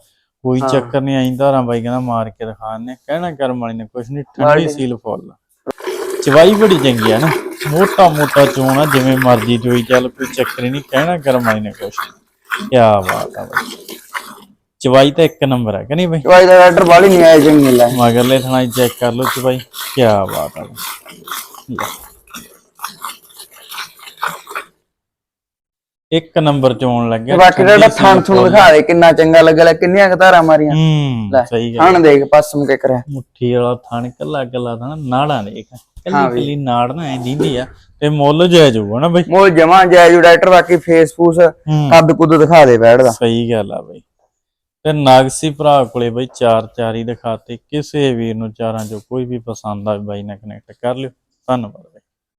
ਕੋਈ ਚੱਕਰ ਨਹੀਂ ਆਈ ਧਾਰਾਂ ਬਾਈ ਕਹਿੰਦਾ ਮਾਰ ਕੇ ਦਿਖਾਣ ਨੇ ਕਹਿਣਾ ਕਰਮ ਵਾਲੀ ਨੇ ਕੁਛ ਨਹੀਂ ਠੰਡੀ ਸੀਲ ਫੁੱਲ। ਚਵਾਈ ਬੜੀ ਚੰਗੀ ਆ ਨਾ। ਮੋਟਾ ਮੋਟਾ ਚੋਣ ਆ ਜਿਵੇਂ ਮਰਜ਼ੀ ਚੋਈ ਚੱਲ ਕੋਈ ਚੱਕਰ ਨਹੀਂ। ਕਹਿਣਾ ਕਰਮ ਵਾਲੀ ਨੇ ਕੁਛ ਕੀ ਬਾਤ ਆ ਬਾਈ। ਚਵਾਈ ਤਾਂ ਇੱਕ ਨੰਬਰ ਹੈ ਕਿ ਨਹੀਂ ਬਾਈ? ਚਵਾਈ ਦਾ ਡਾਕਟਰ ਬਾਲੀ ਨਜਾਇਜ਼ ਚੰਗੀ ਲੈ ਮਗਰਲੇ ਥਣਾ ਚੈੱਕ ਕਰ ਲਓ ਚਵਾਈ। ਕੀ ਬਾਤ ਆ ਬਾਈ। ਲੈ। ਇੱਕ ਨੰਬਰ ਚੋਣ ਲੱਗਿਆ ਬਾਕੀ ਸੀਲ ਥਣ ਥੁਣ। ਦਿਖਾ ਦੇ ਕਿੰਨਾ ਚੰਗਾ ਲੱਗਾ ਲੈ ਕਿੰਨੀਆਂ ਕਤਾਰਾਂ ਮਾਰੀਆਂ। ਹੂੰ ਲੈ ਸਹੀ ਗੱਲ। ਥਣ ਦੇਖ ਪਸਮ ਕੇ ਕਰਿਆ ਮੁੱਠੀ ਵਾਲਾ ਥਣ ਕੱਲਾ ਕੱਲਾ ਥਣ ਨਾੜਾਂ ਦੇਖ। ਕੱਲੀ। ਕੱਲੀ ਨਾੜ ਨਾ ਐ ਦਿੰਦੀ ਆ ਤੇ ਮੁੱਲ ਜਾਇਜ਼ ਹੋਊਗਾ ਨਾ ਬਈ। ਮੋਲ ਜਮਾ ਜਾਇਜ਼ ਡਾਕਟਰ ਬਾਕੀ ਫੇਸ ਫੂਸ ਕੱਦ ਕੁੱਦ ਦਿਖਾ ਦੇ ਬੈਠ ਦਾ। ਸਹੀ ਗੱਲ ਆ ਬਈ। ਤੇ ਨਾਗਸੀ ਭਰਾ ਕੋਲੇ ਬਈ ਚਾਰ ਚਾਰ ਹੀ ਦਿਖਾਤੇ ਕਿਸੇ ਵੀਰ ਨੂੰ ਚਾਰਾਂ ਚੋਂ ਕੋਈ ਵੀ ਪਸੰਦ ਆਵੇ ਬਾਈ ਨਾਲ ਕਨੈਕਟ ਕਰ ਲਿਓ। ਧੰਨਵਾਦ।